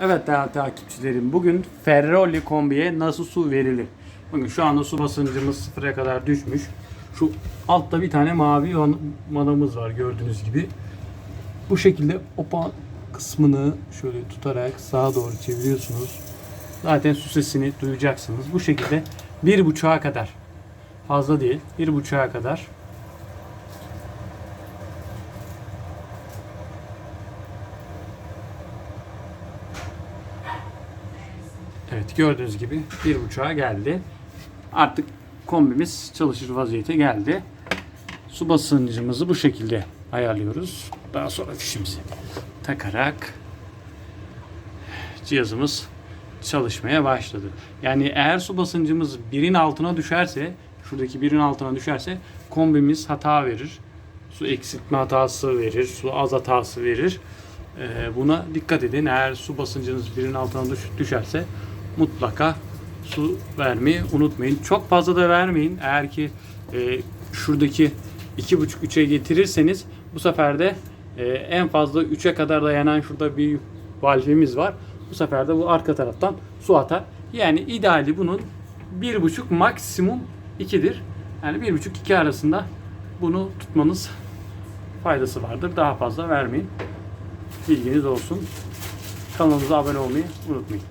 Evet değerli takipçilerim bugün Ferroli kombiye nasıl su verilir? Bakın şu anda su basıncımız sıfıra kadar düşmüş. Şu altta bir tane mavi manamız var gördüğünüz gibi. Bu şekilde opa kısmını şöyle tutarak sağa doğru çeviriyorsunuz. Zaten su sesini duyacaksınız. Bu şekilde bir buçuğa kadar fazla değil bir buçuğa kadar Evet gördüğünüz gibi bir buçuğa geldi. Artık kombimiz çalışır vaziyete geldi. Su basıncımızı bu şekilde ayarlıyoruz. Daha sonra fişimizi takarak cihazımız çalışmaya başladı. Yani eğer su basıncımız birin altına düşerse, şuradaki birin altına düşerse kombimiz hata verir. Su eksiltme hatası verir, su az hatası verir. Ee, buna dikkat edin. Eğer su basıncınız birin altına düş- düşerse mutlaka su vermeyi unutmayın. Çok fazla da vermeyin. Eğer ki e, şuradaki 2,5-3'e getirirseniz bu sefer de e, en fazla 3'e kadar dayanan şurada bir valvimiz var. Bu sefer de bu arka taraftan su atar. Yani ideali bunun 1,5 maksimum 2'dir. Yani 1,5-2 arasında bunu tutmanız faydası vardır. Daha fazla vermeyin. Bilginiz olsun. Kanalımıza abone olmayı unutmayın.